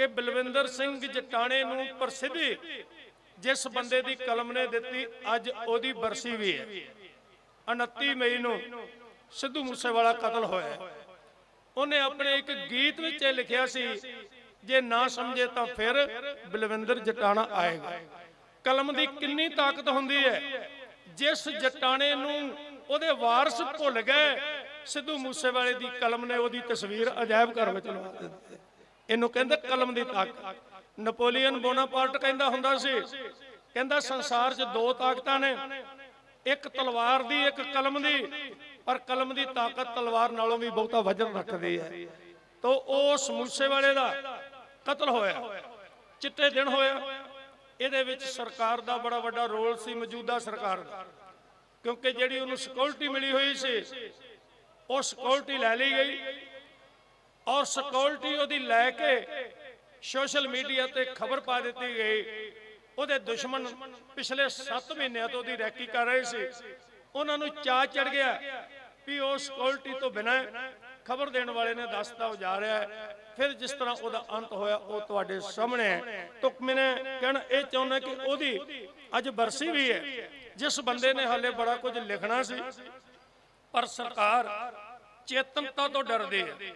ਕਿ ਬਲਵਿੰਦਰ ਸਿੰਘ ਜਟਾਣੇ ਨੂੰ ਪ੍ਰਸਿੱਧੀ ਜਿਸ ਬੰਦੇ ਦੀ ਕਲਮ ਨੇ ਦਿੱਤੀ, ਅੱਜ ਉਹਦੀ ਬਰਸੀ ਵੀ ਹੈ। 29 ਮਈ ਨੂੰ ਸਿੱਧੂ ਮੂਸੇਵਾਲਾ ਕਤਲ ਹੋਇਆ। ਉਹਨੇ ਆਪਣੇ ਇੱਕ ਗੀਤ ਵਿੱਚ ਲਿਖਿਆ ਸੀ, ਜੇ ਨਾ ਸਮਝੇ ਤਾਂ ਫਿਰ ਬਲਵਿੰਦਰ ਜਟਾਣਾ ਆਏਗਾ। ਕਲਮ ਦੀ ਕਿੰਨੀ ਤਾਕਤ ਹੁੰਦੀ ਹੈ, ਜਿਸ ਜਟਾਣੇ ਨੂੰ ਉਹਦੇ ਵਾਰਸ ਭੁੱਲ ਗਏ, ਸਿੱਧੂ ਮੂਸੇਵਾਲੇ ਦੀ ਕਲਮ ਨੇ ਉਹਦੀ ਤਸਵੀਰ ਅਜਾਇਬ ਘਰ ਵਿੱਚ ਲਵਾ ਦਿੱਤੀ। ਇਹਨੂੰ ਕਹਿੰਦੇ ਕਲਮ ਦੀ ਤਾਕਤ। ਨਪੋਲੀਅਨ ਬੋਨਾਪਾਰਟ ਕਹਿੰਦਾ ਹੁੰਦਾ ਸੀ, ਕਹਿੰਦਾ ਸੰਸਾਰ 'ਚ ਦੋ ਤਾਕਤਾਂ ਨੇ, ਇੱਕ ਤਲਵਾਰ ਦੀ, ਇੱਕ ਕਲਮ ਦੀ, ਪਰ ਕਲਮ ਦੀ ਤਾਕਤ ਤਲਵਾਰ ਨਾਲੋਂ ਵੀ ਬਹੁਤਾ ਵਜਨ ਰੱਖਦੀ ਹੈ। ਤੋ ਉਸ ਮੂਸੇਵਾਲੇ ਦਾ ਕਤਲ ਹੋਇਆ, ਚਿੱਟੇ ਦਿਨ ਹੋਇਆ। ਇਹਦੇ ਵਿੱਚ ਸਰਕਾਰ ਦਾ ਬੜਾ ਵੱਡਾ ਰੋਲ ਸੀ, ਮੌਜੂਦਾ ਸਰਕਾਰ ਦਾ। ਕਿਉਂਕਿ ਜਿਹੜੀ ਉਹਨੂੰ ਸਿਕਿਉਰਿਟੀ ਮਿਲੀ ਹੋਈ ਸੀ, ਉਹ ਸਿਕਿਉਰਿਟੀ ਲੈ ਲਈ ਗਈ। ਔਰ ਸਿਕਿਉਰਿਟੀ ਉਹਦੀ ਲੈ ਕੇ ਸੋਸ਼ਲ ਮੀਡੀਆ ਤੇ ਖਬਰ ਪਾ ਦਿੱਤੀ ਗਈ। ਉਹਦੇ ਦੁਸ਼ਮਣ ਪਿਛਲੇ 7 ਮਹੀਨਿਆਂ ਤੋਂ ਉਹਦੀ ਰੈਕੀ ਕਰ ਰਹੇ ਸੀ। ਉਹਨਾਂ ਨੂੰ ਚਾਹ ਚੜ ਗਿਆ ਵੀ ਉਹ ਸਿਕਿਉਰਿਟੀ ਤੋਂ ਬਿਨਾਂ ਖਬਰ ਦੇਣ ਵਾਲੇ ਨੇ ਦੱਸਤਾ ਉਹ ਜਾ ਰਿਹਾ ਫਿਰ ਜਿਸ ਤਰ੍ਹਾਂ ਉਹਦਾ ਅੰਤ ਹੋਇਆ, ਉਹ ਤੁਹਾਡੇ ਸਾਹਮਣੇ ਹੈ। ਤਾਂ ਮੈਨੇ ਕਹਿਣਾ, ਇਹ ਚਾਹੁੰਦਾ ਕਿ ਉਹਦੀ ਅੱਜ ਬਰਸੀ ਵੀ ਹੈ। ਜਿਸ ਬੰਦੇ ਨੇ ਹਾਲੇ ਬੜਾ ਕੁਝ ਲਿਖਣਾ ਸੀ, ਪਰ ਸਰਕਾਰ ਚੇਤਨਤਾ ਤੋਂ ਡਰਦੀ ਹੈ।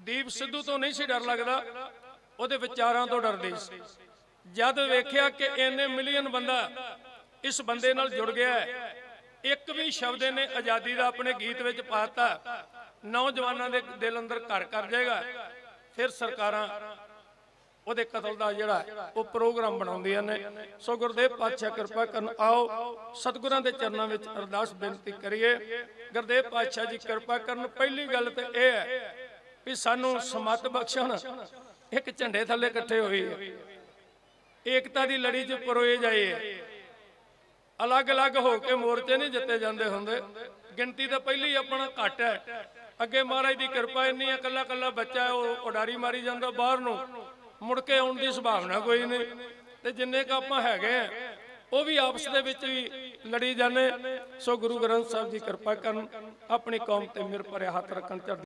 ਦੀਪ ਸਿੱਧੂ ਤੋਂ ਨਹੀਂ ਸੀ ਡਰ ਲੱਗਦਾ, ਉਹਦੇ ਵਿਚਾਰਾਂ ਤੋਂ ਡਰਦੀ ਸੀ। ਜਦ ਵੇਖਿਆ ਕਿ ਇੰਨੇ ਮਿਲੀਅਨ ਬੰਦਾ ਇਸ ਬੰਦੇ ਨਾਲ ਜੁੜ ਗਿਆ ਹੈ, ਇੱਕ ਵੀ ਸ਼ਬਦ ਨੇ ਆਜ਼ਾਦੀ ਦਾ ਆਪਣੇ ਗੀਤ ਵਿੱਚ ਪਾਤਾ ਨੌਜਵਾਨਾਂ ਦੇ ਦਿਲ ਅੰਦਰ ਘਰ ਕਰ ਜਾਏਗਾ। ਫਿਰ ਸਰਕਾਰਾਂ ਉਹਦੇ ਕਤਲ ਦਾ ਜਿਹੜਾ ਉਹ ਪ੍ਰੋਗਰਾਮ ਬਣਾਉਂਦੀਆਂ ਨੇ। ਸੋ ਗੁਰਦੇਵ ਪਾਤਸ਼ਾਹ ਕਿਰਪਾ ਕਰਨ, ਆਓ ਸਤਿਗੁਰਾਂ ਦੇ ਚਰਨਾਂ ਵਿੱਚ ਅਰਦਾਸ ਬੇਨਤੀ ਕਰੀਏ। ਗੁਰਦੇਵ ਪਾਤਸ਼ਾਹ ਜੀ ਕਿਰਪਾ ਕਰਨ, ਪਹਿਲੀ ਗੱਲ ਤੇ ਇਹ ਹੈ ਵੀ ਸਾਨੂੰ ਸਮਤ ਬਖਸ਼ਣ। ਇੱਕ ਝੰਡੇ ਥੱਲੇ ਇਕੱਠੇ ਹੋਏ ਏਕਤਾ ਦੀ ਲੜੀ 'ਚ ਪਰੋਏ ਜਾਏ। ਅਲੱਗ-ਅਲੱਗ ਹੋ ਕੇ ਮੋਰਚੇ ਨਹੀਂ ਜਿੱਤੇ ਜਾਂਦੇ ਹੁੰਦੇ। ਗਿਣਤੀ ਤਾਂ ਪਹਿਲੀ ਆਪਣਾ ਘੱਟ ਹੈ। ਅੱਗੇ ਮਹਾਰਾਜ ਦੀ ਕਿਰਪਾ ਇੰਨੀ ਹੈ ਕੱਲਾ ਕੱਲਾ ਬੱਚਾ ਉਹ ਉਡਾਰੀ ਮਾਰੀ ਜਾਂਦਾ ਬਾਹਰ ਨੂੰ। ਮੁੜ ਕੇ ਆਉਣ ਦੀ ਸੰਭਾਵਨਾ ਕੋਈ ਨਹੀਂ। ਤੇ ਜਿੰਨੇ ਕ ਆਪਾਂ ਹੈਗੇ ਆ, ਉਹ ਵੀ ਆਪਸ ਦੇ ਵਿੱਚ ਵੀ ਲੜੀ ਜਾਂਦੇ। ਸੋ ਗੁਰੂ ਗ੍ਰੰਥ ਸਾਹਿਬ ਦੀ ਕਿਰਪਾ ਕਰਨ, ਆਪਣੀ ਕੌਮ ਤੇ ਮਿਹਰ ਭਰਿਆ ਹੱਥ ਰੱਖਣ, ਚੜ੍ਹਦੀ